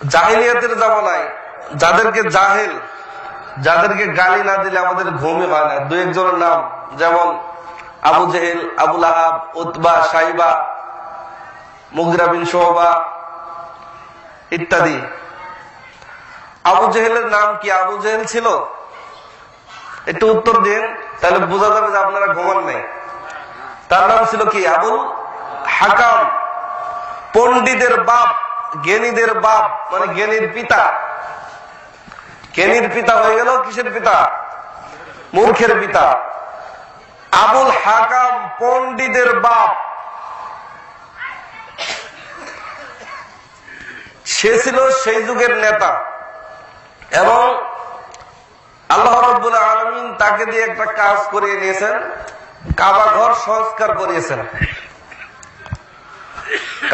জাহিলিয়াতের জামানায় যাদেরকে জাহেল, যাদেরকে গালি না দিলে আমাদের ঘুমই হয় না। দু একজনের নাম, যেমন আবু জেহেল আবুল আহাব উতবা, সাইবা মুগরা বিন সোহবা ইত্যাদি। আবু জেহেলের নাম কি আবু জেহেল ছিল? একটু উত্তর দিন, তাহলে বোঝা যাবে যে আপনারা ঘুমান নাই। তার নাম ছিল কি? আবুল হাকাম পন্ডিতের বাপ। জ্ঞানীদের বাপ মানে জ্ঞানীর পিতা। জ্ঞানীর পিতা হয়ে গেল কিসের পিতা? মূর্খের পিতা। আবুল হাকাম পণ্ডিতের বাপ। সে ছিল সেই যুগের নেতা। এবং আল্লাহ রব্বুল আলমিন তাকে দিয়ে একটা কাজ করিয়ে নিয়েছেন। কাবা ঘর সংস্কার করিয়েছেন।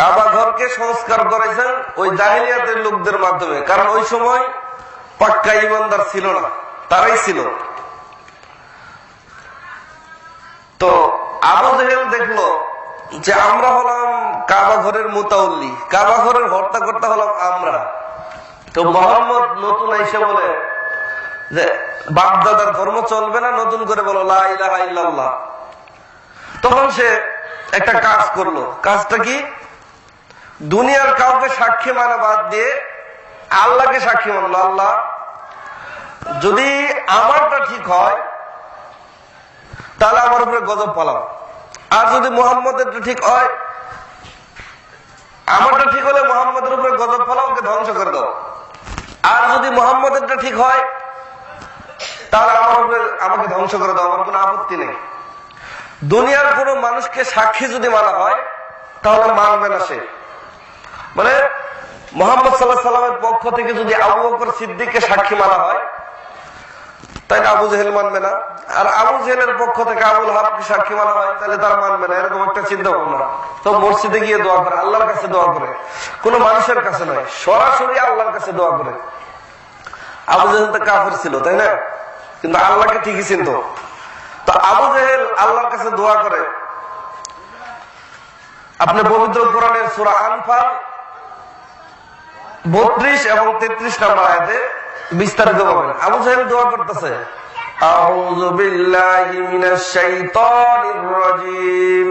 কাবা ঘরকে সংস্কার করেছেন ওই জাহিলিয়াতের লোকদের মাধ্যমে। কারণ ওই সময় পাক্কা ইমানদার ছিল না, তারাই ছিল। তো আবু জেহেল দেখল যে আমরা হলাম কাবা ঘরের মোতাউল্লি, কাবা ঘরের হত্যা করতে হলাম আমরা। তো মোহাম্মদ নতুন এসে বলে যে, বাপদাদার ধর্ম চলবে না, নতুন করে বলো, লা ইলাহা ইল্লাল্লাহ। তখন সে একটা কাজ করল। কাজটা কি? দুনিয়ার কাউকে সাক্ষী মানা বাদ দিয়ে আল্লাহকে সাক্ষী মানলো আল্লাহ। যদি আমারটা ঠিক হয়, তাহলে আমার উপরে গজব পালাও। আর যদি মোহাম্মদেরটা ঠিক হয়, আমারটা ঠিক হলে মোহাম্মদের উপরে গজব পালাও, ওকে ধ্বংস করে দাও। আর যদি মোহাম্মদেরটা ঠিক হয়, তাহলে আমার উপরে আমাকে ধ্বংস করে দাও, আমার কোনো আপত্তি নেই। দুনিয়ার কোন মানুষকে সাক্ষী যদি মানা হয়, তাহলে মানবে না সে। মানে মোহাম্মদ সাল্লাহ সাল্লামের পক্ষ থেকে যদি আবু বকর সিদ্দিককে সাক্ষী মানা হয় তাই আবু জেহেল মানবে না। আর আবু জেহেলের পক্ষ থেকে আবুল হাবকে সাক্ষী মানা হয় তাহলে তারা মানবে না। এরকম একটা চিন্তা ভাবনা তো মসজিদে গিয়ে দোয়া করে, আল্লাহর কাছে দোয়া করে। কোন মানুষের কাছে নয়, সরাসরি আল্লাহর কাছে দোয়া করে। আবু জেহেল তো কাফের ছিল, তাই না? কিন্তু আল্লাহকে ঠিকই চিনত। তো আবু জেহেল আল্লাহর কাছে দোয়া করে। আপনি পবিত্র কোরআনের সুরা আনফাল বত্রিশ এবং তেত্রিশ নম্বর আয়াতে বিস্তারিত পাবেন আবু সাহেব দোয়া করতেছে أعوذ بالله من الشيطان الرجيم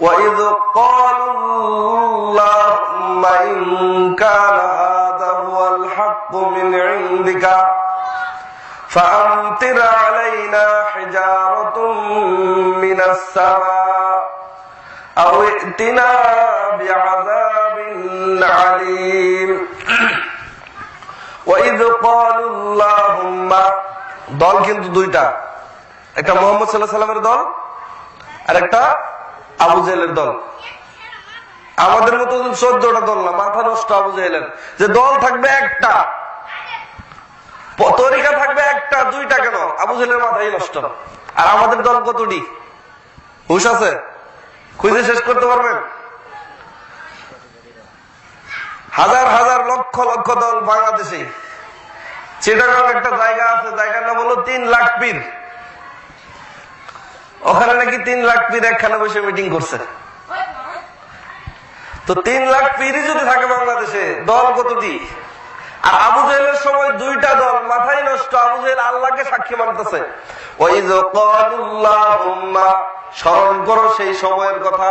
وإذ قالوا اللهم إن كان هذا هو الحق من عندك فأمطر علينا حجارة من السماء أو ائتنا بعذاب عليم وإذ قالوا اللهم দল কিন্তু দুইটা একটা মোহাম্মদ সাল্লাহ সাল্লামের দল আর একটা আবু জেলের দল আমাদের মতো চোদ্দটা দল না মাথা নষ্ট আবু জেলের যে দল থাকবে একটা তরিকা থাকবে একটা দুইটা কেন আবু জেলের মাথাই নষ্ট আর আমাদের দল কতটি হুশ আছে খুঁজে শেষ করতে পারবেন। হাজার হাজার লক্ষ লক্ষ দল বাংলাদেশে। চিটাগাং একটা জায়গা আছে, জায়গার নাম হলো তিন লাখ পীর। ওখানে নাকি তিন লাখ পীর একখানে বসে মিটিং করছে। তো তিন লাখ পীরই যদি থাকে বাংলাদেশে, দল কতটি? আর আবু জেলের সময় দুইটা দল মাথায় নষ্ট, আবু জেল আল্লাহকে সাক্ষী মানতেছে। ওই স্মরণ করো সেই সময়ের কথা।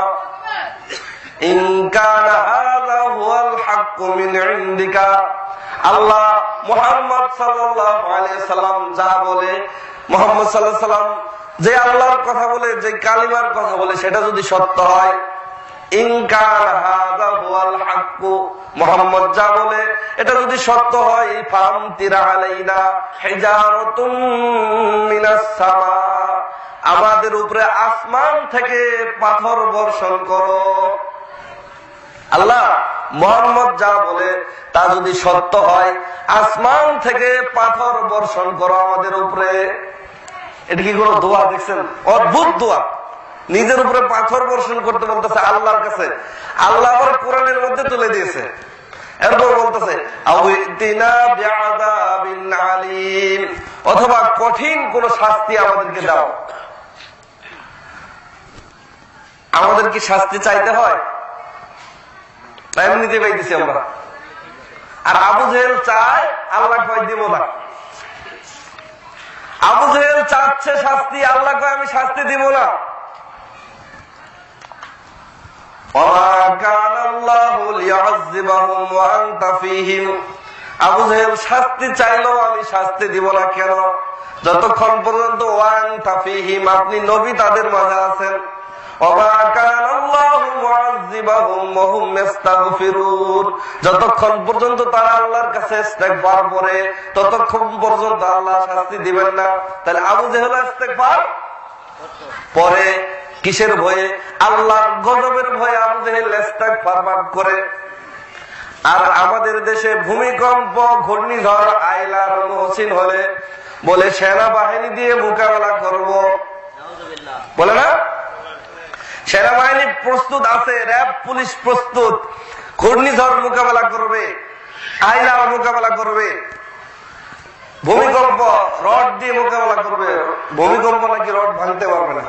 আল্লাহ মোহাম্মদ সাল্লাম যা বলে, মোহাম্মদ সাল্লাম যে আল্লাহর কথা বলে, যে কালিমার কথা বলে, সেটা যদি সত্য হয় মোহাম্মদ যা বলে, এটা যদি সত্য হয় মিনাস আমাদের উপরে আসমান থেকে পাথর বর্ষণ করো। আল্লাহ মোহাম্মদ যা বলে তা যদি সত্য হয়, আসমান থেকে পাথর বর্ষণ করো আমাদের উপরে। এটা কি কোনো দোয়া দেখছেন? অদ্ভুত দোয়া। নিজের উপরে পাথর বর্ষণ করতে বলতেছে আল্লাহর কাছে। আল্লাহ আবার কোরআনের মধ্যে তুলে দিয়েছে। এরপর বলতেছে অথবা কঠিন কোন শাস্তি আমাদেরকে দাও। আমাদের কি শাস্তি চাইতে হয়। এমনিতে পাইতেছি আমরা। আর আবু জেল চায়, আল্লাহ কয় দিব না। আবু জেল চাচ্ছে শাস্তি, আল্লাহ কয় আমি শাস্তি দিব না। যতক্ষণ পর্যন্ত আপনি নবী তাদের মাঝে আছেন। যতক্ষণ পর্যন্ত তারা আল্লাহর কাছে ইস্তেকবার ততক্ষণ পর্যন্ত আল্লাহ শাস্তি দিবেন না। তাহলে আবু জেহেল ইস্তেকবার পরে কিসের ভয়ে? আল্লাহ গজবের ভয়ে আবু জেহেল ইস্তেকবার করে। আর আমাদের দেশে ভূমিকম্প, ঘূর্ণিঝড়, আইলার মহসিন হলে বলে সেনাবাহিনী দিয়ে মোকাবেলা করব। বলে না? সেনাবাহিনী প্রস্তুত আছে, র্যাব, পুলিশ প্রস্তুত। ঘূর্ণিঝড় মোকাবেলা করবে আইলার মোকাবেলা করবে, ভূমিকম্প, রড দিয়ে মোকাবেলা করবে। ভূমিকম্প নাকি রড ভাঙতে পারবে না।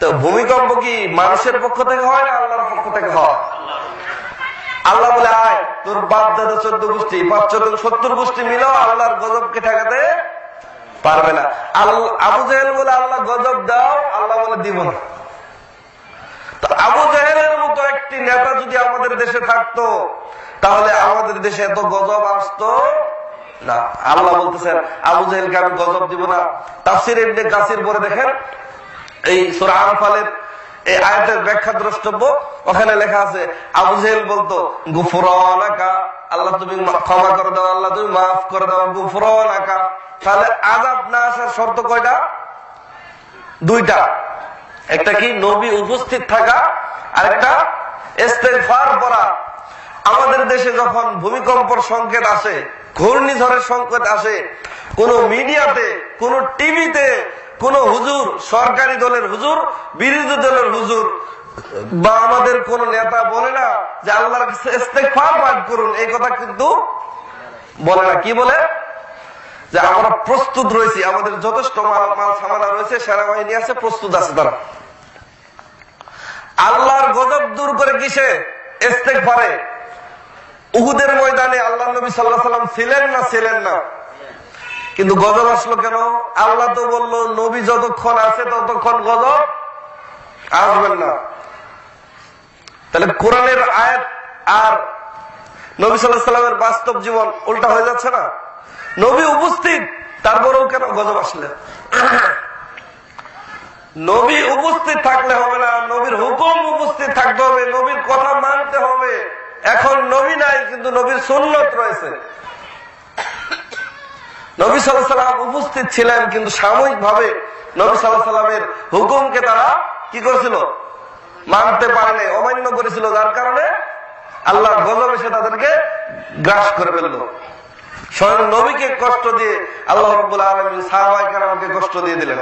তো ভূমিকম্প কি মানুষের পক্ষ থেকে হয় না আল্লাহর পক্ষ থেকে হয়? আল্লাহ বলে, আয়, তোর বাপ দাদা চোদ্দ গোষ্ঠী পাঁচ চোদ্দ সত্তর গোষ্ঠী মিলেও আল্লাহর গজবকে ঠেকাতে পারবে না। আবু জাহেল বলে, আল্লাহ গজব দাও, আল্লাহ বলে দিব না। আবু জাহেলের মতো একটি নেতা যদি আমাদের দেশে থাকতো, তাহলে আমাদের দেশে এত গজব আসতো না। আল্লাহ বলতেছেন, আবু জাহেলকে আমি গজব দিব না। তাফসির ইবনে কাসির পরে দেখেন, এই সুরা আনফালের এই আয়াতের ব্যাখ্যা দ্রষ্টব্য, ওখানে লেখা আছে, আবু জেহেল বলতো, গুফরানাকা, আল্লাহ তুমি ক্ষমা করে দাও, আল্লাহ তুমি মাফ করে দাও, গুফরানাকা। তাহলে আজাব না আসার শর্ত কয়টা? দুইটা। একটা কি? নবী উপস্থিত থাকা। আর একটা ইস্তেগফার করা আমাদের দেশে যখন ভূমিকম্পর সংকেত আসে, ঘূর্ণিঝড়ের সংকেত আসে, কোন মিডিয়াতে, কোন টিভিতে, কোন হুজুর, সরকারি দলের হুজুর, বিরোধী দলের হুজুর, বা আমাদের কোন নেতা বলে না যে আল্লাহর কাছে ইস্তেগফার পাঠ করুন, এই কথা কিন্তু বলে না। কি বলে? যে আমরা প্রস্তুত রয়েছি, আমাদের যথেষ্ট মাল মাল সামানা রয়েছে, সেনাবাহিনী আছে, প্রস্তুত আছে তারা। আল্লাহর গজব দূর করে কিসে? ইস্তেক পারে উহুদের ময়দানে আল্লাহ নবী সাল্লাহ সাল্লাম ছিলেন না ছিলেন না? কিন্তু গজব আসলো কেন? আল্লাহ তো বলল, নবী যতক্ষণ আছে ততক্ষণ গজব আসবেন না। তাহলে কোরআনের আয়াত আর নবী সাল্লাহ সাল্লামের বাস্তব জীবন উল্টা হয়ে যাচ্ছে না? নবী উপস্থিত, তারপরেও কেন গজব আসলে? নবী উপস্থিত থাকলে হবে না, নবীর হুকুম উপস্থিত থাকতে হবে, নবীর কথা মানতে হবে। এখন নবী নাই, কিন্তু নবীর সুন্নত রয়েছে। নবী সাল্লাম উপস্থিত ছিলেন, কিন্তু সাময়িক ভাবে নবী সাল্লামের হুকুমকে তারা কি করেছিল? মানতে পারেনি, অমান্য করেছিল। যার কারণে আল্লাহ গজব এসে তাদেরকে গ্রাস করে ফেলল। স্বয়ং নবীকে কষ্ট দিয়ে আল্লাহ রব্বুল কারামকে কষ্ট দিয়ে দিলেন।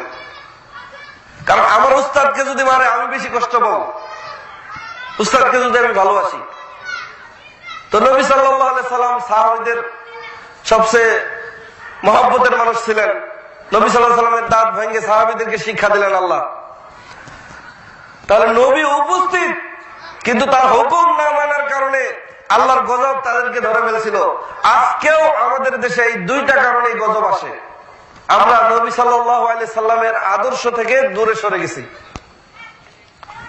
কারণ আমার উস্তাদকে যদি মারে, আমি বেশি কষ্ট পাবো। উস্তাদকে যদি আমি ভালোবাসি। তো নবী সাল্লাম সাহাবিদের সবচেয়ে মহাব্বতের মানুষ ছিলেন। নবী সাল্লাহ সাল্লামের দাঁত ভেঙে সাহাবিদেরকে শিক্ষা দিলেন আল্লাহ। তাহলে নবী উপস্থিত, কিন্তু তার হুকুম না মানার কারণে আল্লাহর গজব তাদেরকে ধরে ফেলেছিল। আজকেও আমাদের দেশে এই দুইটা কারণে গজব আসে। আমরা নবী সাল্লামের আদর্শ থেকে দূরে সরে গেছি।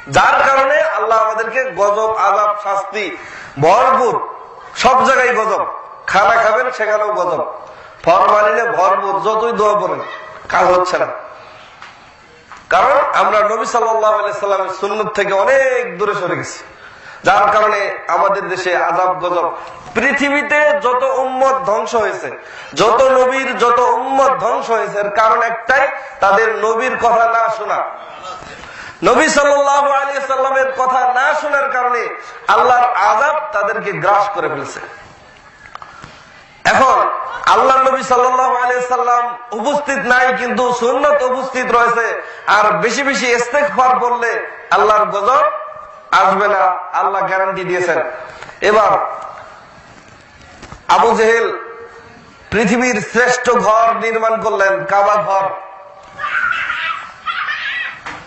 যার কারণে আল্লাহ আমাদেরকে গজব আজাব শাস্তি, ভরপুর, সব জায়গায় গজব। খানা খাবেন, সেখানেও গজব। ফরমালিনে ভরপুর, যতই দোয়া করেন কাজ হচ্ছে না। কারণ আমরা নবী সাল্লাহ সাল্লামের সুন্নত থেকে অনেক দূরে সরে গেছি। যার কারণে আমাদের দেশে আজাব গজব। পৃথিবীতে যত উম্মত ধ্বংস হয়েছে, যত নবীর যত উম্মত ধ্বংস হয়েছে, এর কারণ একটাই, তাদের নবীর কথা না শোনা। নবী সাল্লাহ আলী সাল্লামের কথা না শোনার কারণে আল্লাহর আজাব তাদেরকে গ্রাস করে ফেলেছে। এখন আল্লাহ নবী সাল্লাহ সাল্লাম উপস্থিত নাই, কিন্তু সুন্নত উপস্থিত রয়েছে, আর বেশি বেশি ইস্তেকফার বললে আল্লাহর গজব আসবে না। আল্লাহ গ্যারান্টি দিয়েছেন। এবার আবু জেহেল পৃথিবীর শ্রেষ্ঠ ঘর নির্মাণ করলেন, কাবা ঘর।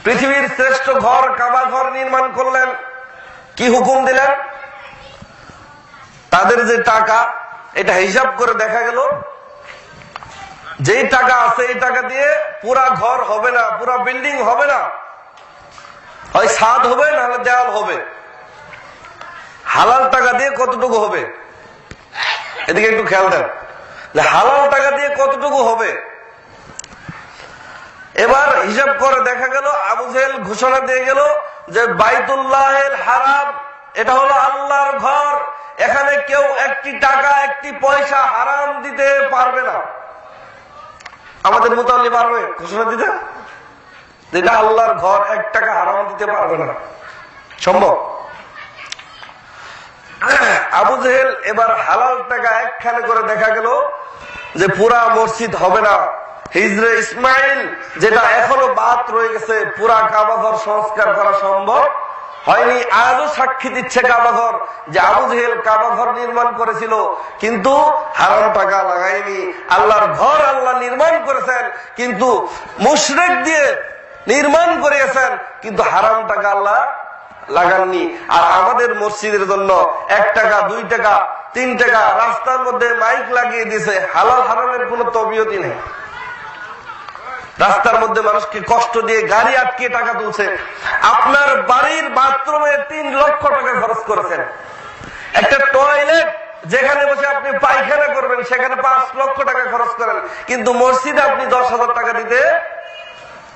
পৃথিবীর শ্রেষ্ঠ ঘর, কাবা ঘর নির্মাণ করলেন। কি হুকুম দিলেন? তাদের যে টাকা, এটা হিসাব করে দেখা গেল, যেই টাকা আছে এই টাকা দিয়ে পুরা ঘর হবে না, পুরা বিল্ডিং হবে না। হয় ছাদ হবে, নাহলে দেওয়াল হবে। হালাল টাকা দিয়ে কতটুকু হবে? এদিকে একটু খেয়াল দেন। যে হালাল টাকা দিয়ে কতটুকু হবে? এবার হিসাব করে দেখা গেল, আবু জেহেল ঘোষণা দিয়ে গেল যে বাইতুল্লাহ হারাম, এটা হলো আল্লাহর ঘর। এখানে কেউ একটি টাকা, একটি পয়সা হারাম দিতে পারবে না। আমাদের মোতাল্লি পারবে ঘোষণা দিতে? যেটা আল্লাহর ঘর, এক টাকা হারাম দিতে পারবে না। সম্ভব? আবু জেহেল এবার হালাল টাকা একখানে করে দেখা গেল যে পুরা মসজিদ হবে না। হিজরে ইসমাইল, যেটা এখনও বাদ রয়ে গেছে, পুরা কাবাঘর সংস্কার করা সম্ভব হয়নি। আজও সাক্ষী দিচ্ছে কাবাঘর যে আবু জেহেল কাবাঘর নির্মাণ করেছিল, কিন্তু হারাম টাকা লাগায়নি। আল্লাহর ঘর আল্লাহ নির্মাণ করেছেন, কিন্তু মুশরেক দিয়ে নির্মাণ করিয়েছেন, কিন্তু হারাম টাকা আল্লাহ লাগাননি। আর আমাদের মসজিদের জন্য এক টাকা, দুই টাকা, তিন টাকা, রাস্তার মধ্যে মাইক লাগিয়ে দিয়েছে। হালাল হারামের কোন তবিয়তি নেই। রাস্তার মধ্যে মানুষকে কষ্ট দিয়ে গাড়ি আটকে টাকা তুলছে। আপনার বাড়ির বাথরুমে তিন লক্ষ টাকা খরচ করেছেন। একটা টয়লেট, যেখানে বসে আপনি পায়খানা করবেন, সেখানে পাঁচ লক্ষ টাকা খরচ করেন। কিন্তু মসজিদে আপনি দশ হাজার টাকা দিতে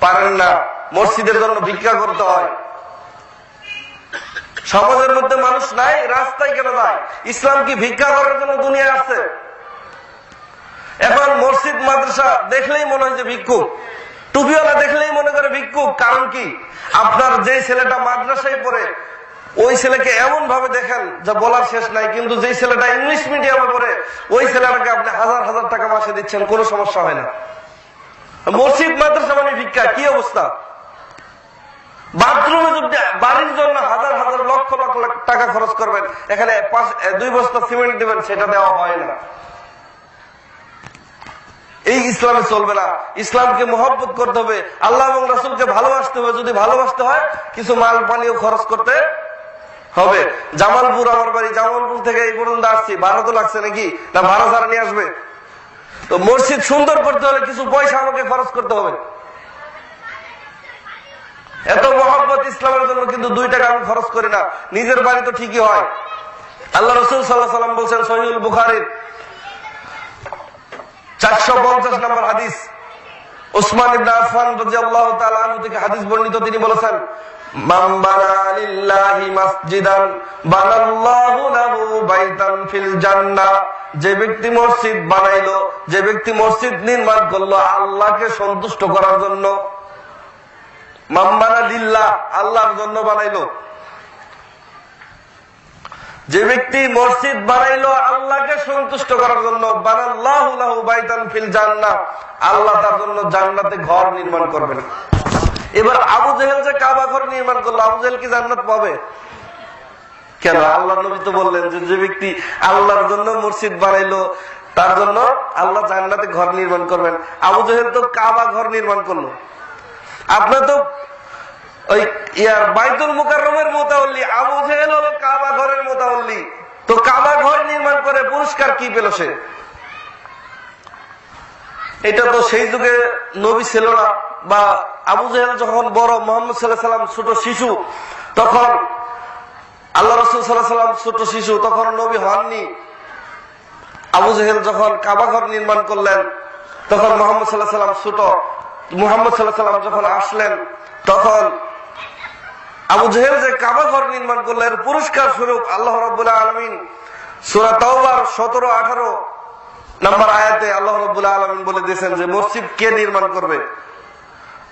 পারেন না। মসজিদের জন্য ভিক্ষা করতে হয়। সমাজের মধ্যে মানুষ নাই, রাস্তায় কেন যায়? ইসলাম কি ভিক্ষা করার জন্য দুনিয়া আছে? এখন মসজিদ, মাদ্রাসা দেখলেই মনে হয় যে ভিক্ষুক। টুপিওয়ালা দেখলেই মনে করে ভিক্ষুক। কারণ কি? আপনার যে ছেলেটা মাদ্রাসায় পড়ে, ওই ছেলেকে এমন ভাবে দেখেন, যা বলার শেষ নাই, কিন্তু যে ছেলেটা ইংলিশ মিডিয়ামে পড়ে, ওই ছেলেটাকে আপনি হাজার হাজার টাকা মাসে দিচ্ছেন, কোনো সমস্যা হয় না। মসজিদ, মাদ্রাসা মানে ভিক্ষা, কি অবস্থা? বাথরুমে যদি বাড়ির জন্য হাজার হাজার লক্ষ লক্ষ লাখ টাকা খরচ করবেন, এখানে দুই বস্তা সিমেন্ট দিবেন, সেটা দেওয়া হয় না। এই ইসলামে চলবে না। ইসলামকে মহব্বত করতে হবে। আল্লাহ এবং রাসুলকে ভালোবাসতে হবে। যদি ভালোবাসতে হয়, কিছু মাল পানিও খরচ করতে হবে। জামালপুর, আমার বাড়ি জামালপুর থেকে এই পর্যন্ত আসছি। ভাড়া তো লাগছে নাকি? না ভাড়া ছাড়া নিয়ে আসবে? তো মসজিদ সুন্দর করতে হলে কিছু পয়সা আমাকে খরচ করতে হবে। এত মহব্বত ইসলামের জন্য কিন্তু দুই টাকা আমি খরচ করি না। নিজের বাড়ি তো ঠিকই হয়। আল্লাহ রসুল সাল্লাহ সাল্লাম বলছেন সহিউল বুখারির চারশো পঞ্চাশ নম্বর হাদিস। ওসমান ইবনে আফফান রাদিয়াল্লাহু তাআলা আনহু থেকে হাদিস বর্ণিত তিনি বলেছেন, মান মাসজিদান বানাল্লাহু লাহু বাইতান ফিল জান্নাহ। যে ব্যক্তি মসজিদ বানাইলো, যে ব্যক্তি মসজিদ নির্মাণ করল, আল্লাহকে সন্তুষ্ট করার জন্য। মাম্বানা দিল্লা আল্লাহর জন্য বানাইলো। যে ব্যক্তি মসজিদ বানাইলো, আল্লাহকে সন্তুষ্ট করার জন্য। আল্লাহ তার জন্য জান্নাতে ঘর নির্মাণ করবেন। এবার আবু জেহেল যে কাবা ঘর নির্মাণ করল, আবু জেহেল কি জান্নাত পাবে? কেন? আল্লাহ নবী তো বললেন যে যে ব্যক্তি আল্লাহর জন্য মসজিদ বানাইলো, তার জন্য আল্লাহ জান্নাতে ঘর নির্মাণ করবেন। আবু জেহেল তো কাবা ঘর নির্মাণ করল। আপনার তো ওই ইয়ার বাইতুল মুকাররমের মোতাবল্লি, আবু জেহেল হলো কাবা ঘরের মোতাবল্লি। তো কাবা ঘর নির্মাণ করে পুরস্কার কি পেল সে? এটা তো সেই যুগে নবী ছিল না, বা আবু জেহেল যখন বড়, মোহাম্মদ সাল্লাহ সাল্লাম ছোট শিশু, তখন আল্লাহ রসুল সাল্লাম ছোট শিশু, তখন নবী হননি। আবু জেহেল যখন কাবা ঘর নির্মাণ করলেন, তখন মোহাম্মদ সাল্লাহ সাল্লাম ছোট। মুহাম্মদ সাল্লাহ সাল্লাম যখন আসলেন, তখন আবু জেহেল যে কাবা ঘর নির্মাণ করলেন পুরস্কার স্বরূপ আল্লাহ রবাহ আলমিন সুরা তাওবার সতেরো, আঠারো নাম্বার আয়াতে আল্লাহ রবাহ আলমিন বলে দিয়েছেন যে, মসজিদ কে নির্মাণ করবে?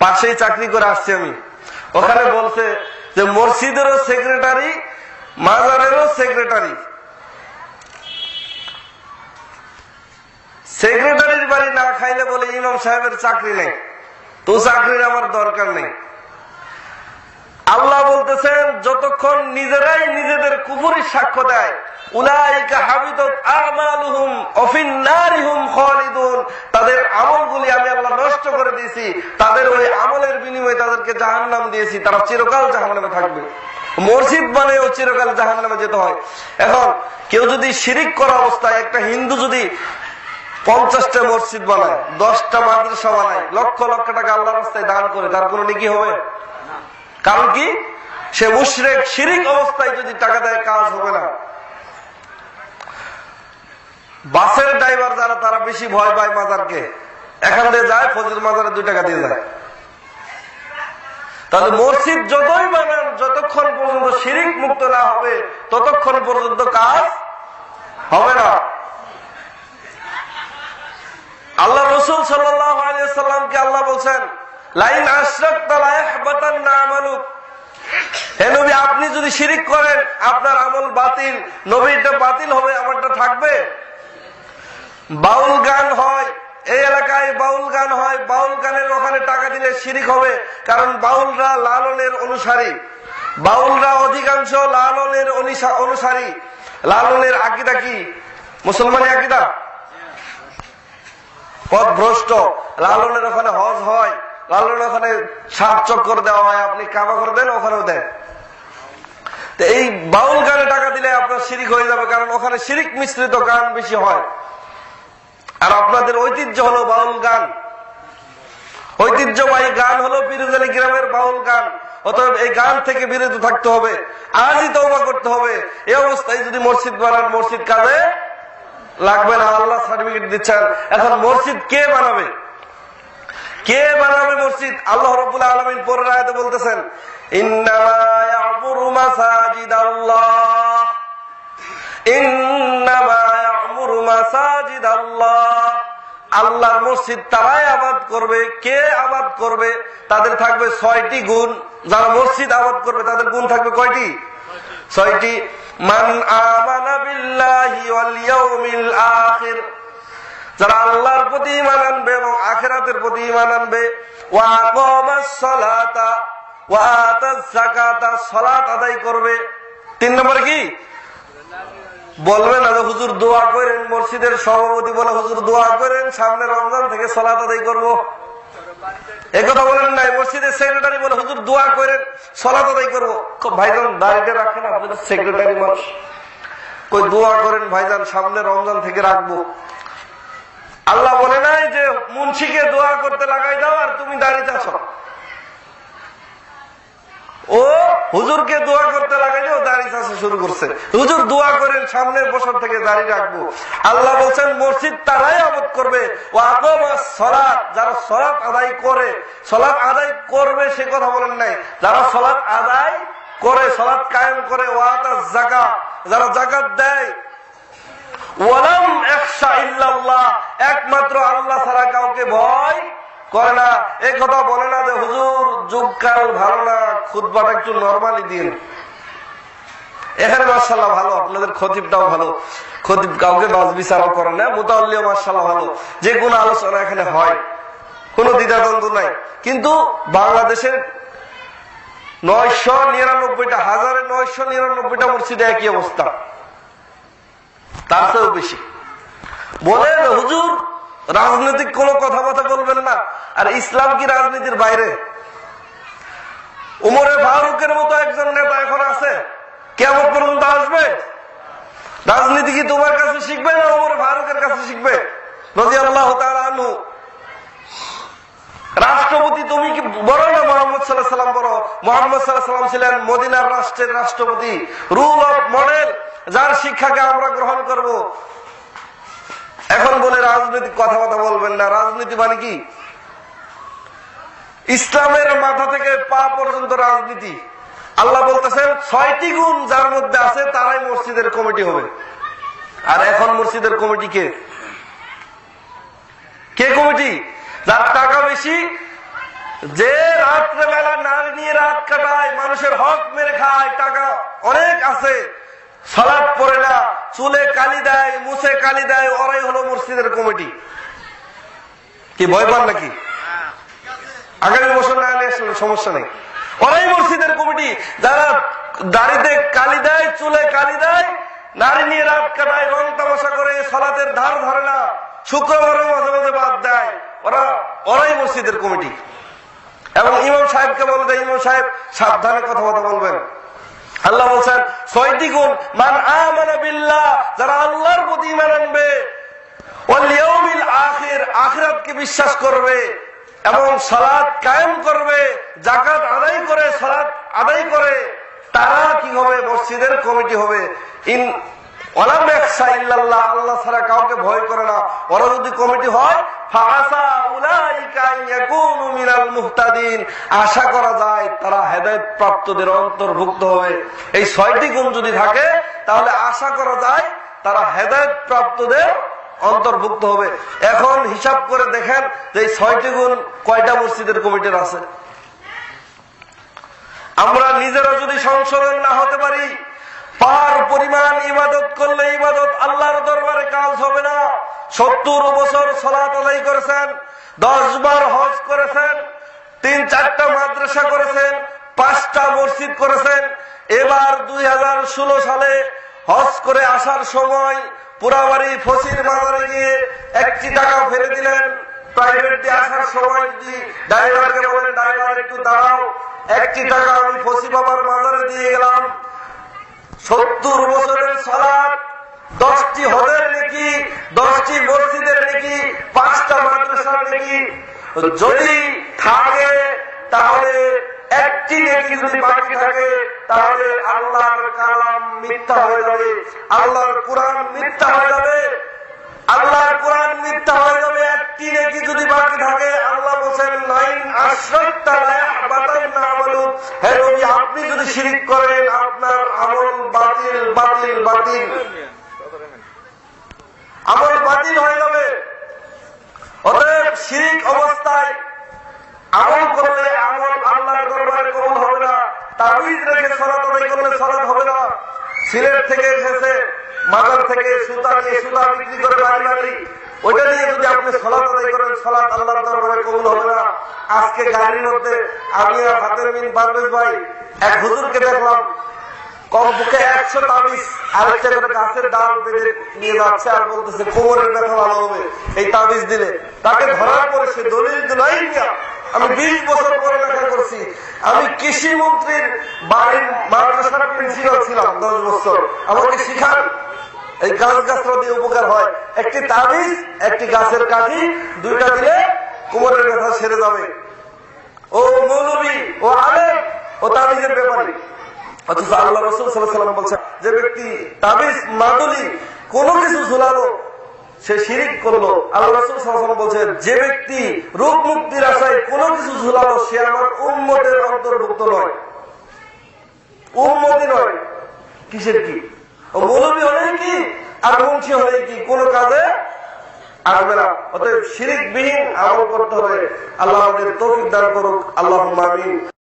পাশেই চাকরি করে আসছি আমি। ওখানে বলছে যে মসজিদেরও সেক্রেটারি মাজারেরও সেক্রেটারি সেক্রেটারির বাড়ি না খাইলে বলে ইমাম সাহেবের চাকরি নেই। তো চাকরির আমার দরকার নেই। আল্লাহ বলতেছেন যতক্ষণ নিজেরাই নিজেদের কুপুরির সাক্ষ্য দেয় তাদের আমলগুলি আমি আল্লাহ নষ্ট করে দিয়েছি। তাদের ওই আমলের বিনিময়ে তাদেরকে জাহান্নাম দিয়েছি। তারা চিরকাল জাহান্নামে থাকবে। মসজিদ মানেও চিরকাল জাহান্নামে যেতে হয়। এখন কেউ যদি শিরিক করা অবস্থায় একটা হিন্দু যদি পঞ্চাশটা মসজিদ বানায়, দশটা মাদ্রাসা বানায়, লক্ষ লক্ষ টাকা আল্লাহ রাস্তায় দান করে, তার কোনো নিকি হবে? কারণ কি? সে মুশরেক, শিরিক অবস্থায় যদি টাকা দেয়, কাজ হবে না। বাসের ড্রাইভার যারা, তারা বেশি ভয় পায় মাজারকে। এখান দিয়ে যায়, ফজর মাজারে দুই টাকা দিয়ে যায়। তাহলে মসজিদ যতই বানান, যতক্ষণ পর্যন্ত শিরিক মুক্ত না হবে, ততক্ষণ পর্যন্ত কাজ হবে না। আল্লাহ রসুল সাল্লামকে আল্লাহ বলছেন, লাইন আশরাক হে নবী, আপনি যদি শিরিক করেন, আপনার আমল বাতিল, নবীরটা বাতিল হবে, আমারটা থাকবে? বাউল গান হয়, এই এলাকায় বাউল গান হয়, বাউল গানের ওখানে টাকা দিলে শিরিক হবে, কারণ বাউলরা লালনের অনুসারী। বাউলরা অধিকাংশ লালনের অনুসারী। লালনের আকিদা কি? মুসলমানি আকিদা? পথ ভ্রষ্ট লালনের ওখানে হজ হয়, লালনের ওখানে সাত চক্কর দেওয়া হয়, আপনি কাবা করে দেন, ওখানেও দেন। এই বাউল গানে টাকা দিলে আপনার শিরিক হয়ে যাবে, কারণ ওখানে শিরিক মিশ্রিত গান বেশি হয়। আর আপনাদের ঐতিহ্য হলো বাউল গান। ঐতিহ্যবাহী গান হলো পিরুজালি গ্রামের বাউল গান। অতএব এই গান থেকে বিরত থাকতে হবে। আজই তওবা করতে হবে। এই অবস্থায় যদি মসজিদ বানান, মসজিদ কাজে লাগবে না। আল্লাহ সার্টিফিকেট দিচ্ছেন। এখন মসজিদ কে বানাবে? কে বানাবে মসজিদ? আল্লাহ রবুল আলমিন পরের আয়াতে বলতেছেন, ইন্নামা ইয়ামুরু মাসাজিদাল্লাহ। ইন্নামা ইয়ামুরু মাসাজিদাল্লাহ আল্লাহর মসজিদ তারাই আবাদ করবে, কে আবাদ করবে? তাদের থাকবে ছয়টি গুণ। যারা মসজিদ আবাদ করবে, তাদের গুণ থাকবে কয়টি? ছয়টি, মান আমানা বিল্লাহি ওয়াল ইয়াউমিল আখির। যারা আল্লাহর প্রতি আনবে এবং আখেরাতের প্রতি ইমান আনবে, ওয়া আকামাস সালাতা, ওয়া আতাজ যাকাতা সালাত আদায় করবে। তিন নম্বর কি? বলবেন না হুজুর দোয়া করেন, মসজিদের সভাপতি বলে, হুজুর দোয়া করেন, সামনে রমজান থেকে সলাত আদায় করব। একথা বলেন নাই, মসজিদের সেক্রেটারি বলে, হুজুর দোয়া করেন, সলাত আদায় করব। ভাইজান দাঁড়িয়ে রাখেন আপনাদের সেক্রেটারি মানুষ। কই, দোয়া করেন, ভাইজান, সামনে রমজান থেকে রাখব। আল্লাহ বলে নাই যে, মুন্সিকে দোয়া করতে লাগাই দাও আর তুমি দাঁড়িয়ে আছো। ও, হুজুরকে দোয়া করতে লাগাইলে ও দাঁড়িয়ে আসা শুরু করছে। হুজুর দোয়া করেন, সামনের বছর থেকে দাঁড়িয়ে রাখব। আল্লাহ বলছেন, মসজিদ তারাই আবাদ করবে। ও সলাৎ যারা সলাৎ আদায় করে সলাৎ আদায় করবে সে কথা বলেন নাই। যারা সলাৎ আদায় করে সলাৎ কায়েম করে ওয়াতা জাকা যারা জাকাত দেয় ওয়ালাম একশা ইল্লাল্লাহ, একমাত্র আল্লাহ ছাড়া কাউকে ভয় করে না। এই কথা বলে না যে, হুজুর, যুগকাল ভালো না খুদবাটা একটু নর্মালি দিন। এখানে মার্শাল্লাহ ভালো, আপনাদের খতিবটাও ভালো। খতিব কাউকে বাস বিচারও করে না, মোতাল্লিও মার্শাল্লাহ ভালো। যে কোনো আলোচনা এখানে হয়। কোনো দ্বিধাদ্বন্দ্ব নাই। কিন্তু বাংলাদেশের নয়শো নিরানব্বইটা, হাজারে নয়শো নিরানব্বইটা মসজিদে একই অবস্থা। তার চেয়েও বেশি। বলেন হুজুর রাজনৈতিক কোনো কথাবার্তা বলবেন না। আর ইসলাম কি রাজনীতির বাইরে? উমরে ফারুকের মতো একজন নেতা এখন আছে। কেমন পর্যন্ত আসবে? রাজনীতি কি তোমার কাছে শিখবে না উমরে ফারুকের কাছে শিখবে? রাষ্ট্রপতি তুমি কি বড় না মোহাম্মদ সাল্লাহ সাল্লাম বড়? মোহাম্মদ সাল্লাহ সাল্লাম ছিলেন মদিনার রাষ্ট্রের রাষ্ট্রপতি, রুল অফ মডেল, যার শিক্ষাকে আমরা গ্রহণ করব। এখন বলে রাজনৈতিক কথাবার্তা বলবেন না। রাজনীতি মানে কি? ইসলামের মাথা থেকে পা পর্যন্ত রাজনীতি। আল্লাহ বলতেছেন, ছয়টি গুণ যার মধ্যে আছে, তারাই মসজিদের কমিটি হবে। আর এখন মসজিদের কমিটি কে? কে কমিটি? যার টাকা বেশি, যে রাত্রে বেলা নারী নিয়ে রাত কাটায়, মানুষের হক মেরে খায়, টাকা অনেক আছে, সালাদ পড়ে না চুলে কালি দেয়, মুছে কালি দেয়, ওরাই হলো মসজিদের কমিটি কি, ভয় পান নাকি? আগামী বছর না আসলে সমস্যা নেই। ওরাই মসজিদের কমিটি যারা দাড়িতে কালি দেয়, চুলে কালি দেয়, নারী নিয়ে রাত কাটায়, রং তামাশা করে, সলাতের ধার ধরে না শুক্রবারও মাঝে মাঝে বাদ দেয়, ওরা, ওরাই মসজিদের কমিটি এবং ইমাম সাহেবকে বলে দেয় ইমাম সাহেব, সাবধানে কথাবার্তা বলবেন। আল্লাহ বলছেন ছয়টি গুণ মান আমানা বিল্লাহ, যারা আল্লাহর প্রতি ইমান আনবে ওয়াল আখির, আখিরাতকে বিশ্বাস করবে এবং সালাত কায়েম করবে জাকাত আদায় করে, সালাত আদায় করে, তারা কি হবে? মসজিদের কমিটি হবে। ইন ওয়ালাম ইয়াখশা ইল্লাল্লাহ, আল্লাহ ছাড়া কাউকে ভয় করে না। ওরা যদি কমিটি হয় আশা করা যায় তারা হেদায়েত প্রাপ্তদের অন্তর্ভুক্ত হবে। এই ছয়টি গুণ যদি থাকে, তাহলে আশা করা যায় তারা হেদায়ত প্রাপ্তদের অন্তর্ভুক্ত হবে। এখন হিসাব করে দেখেন যে এই ছয়টি গুণ কয়টা মসজিদের কমিটির আছে। আমরা নিজেরা যদি সংশোধন না হতে পারি পার পরিমাণ ইবাদত করলে ইবাদত আল্লাহর দরবারে কাজ হবে না। সত্তর বছর সলাত আদায় করেছেন, দশ বার হজ করেছেন, তিন চারটা মাদ্রাসা করেছেন, পাঁচটা মসজিদ করেছেন। এবার দুই হাজার ষোলো সালে হজ করে আসার সময় পুরাবাড়ি ফসির বাজারে গিয়ে একটি টাকা ফেলে দিলেন। প্রাইভেট দিয়ে আসার সময় যদি ড্রাইভারকে বলেন ড্রাইভার একটু দাঁড়াও, একটি টাকা আমি ফসি বাবার বাজারে দিয়ে গেলাম। সত্তর বছরের সালাদ, দশটি হদের নাকি, দশটি মসজিদের নাকি, পাঁচটা মাদ্রাসার নাকি। যদি থাকে, তাহলে একটি নাকি যদি বাকি থাকে, তাহলে আল্লাহর কালাম মিথ্যা হয়ে যাবে, আল্লাহর কোরআন মিথ্যা হয়ে যাবে। আল্লাহর কোরআন মিথ্যা হয়ে যাবে, একটি নাকি যদি বাকি থাকে, আল্লাহ বলছেন, লাইন আশ্রয়তা না আমলুন হে নবী, আপনি যদি শিরিক করেন, আপনার আমল বাতিল বাতিল বাতিল। আমল বাতিল হয়ে যাবে। অতএব শিরিক অবস্থায় আমল করলে আমল আল্লাহর দরবারে কবুল হবে না, তাবিজ রেখে আদায় করলে সলাত হবে না। সিলেট থেকে এসেছে, মাজার থেকে সুতা নিয়ে সুতা বিক্রি করে বাড়ি বাড়ি। ওইটা নিয়ে যদি আপনি সলাত আদায় করেন সলাত দরবারে কবুল হবে না। আজকে গাড়ির মধ্যে আমি আর হাতের মিন পারভেজ ভাই, এক হুজুরকে দেখলাম একশো তাবিজ করে গাছের ডাল বেঁধে নিয়ে যাচ্ছে আর বলতেছে, কোমরের ব্যথা ভালো হবে। এই তাবিজ দিলে। তাকে ধরার পরে সে দলিল আমি বিশ বছর পড়ালেখা করছি। আমি কৃষি মন্ত্রীর বাড়ির মাদ্রাসার প্রিন্সিপাল ছিলাম, দশ বছর। আমাকে শিখান। এই গাছ গাছরা দিয়ে উপকার হয়। একটি তাবিজ একটি গাছের কাঠি, দুইটা দিলে কোমরের ব্যথা সেরে যাবে। ও মৌলবী, ও আলেম, ও তাবিজের ব্যাপারে। অথচ আল্লাহ রসুল সাল্লাম বলছেন, যে ব্যক্তি তাবিজ, মাদুলি, কোনো কিছু ঝুলালো, সে শিরিক করল। আল্লাহ রসুল সাল্লাম বলছে যে ব্যক্তি রোগ মুক্তির আশায় কোনো কিছু ঝুলালো, সে আমার উম্মতের অন্তর্ভুক্ত নয়। উম্মতি নয়, কিসের কি? ও মৌলবী হলে কি? আর বংশী কি? কোন কাজে আসবে না। করতে হবে। আল্লাহ আমাদের তৌফিক দান করুক। আল্লাহ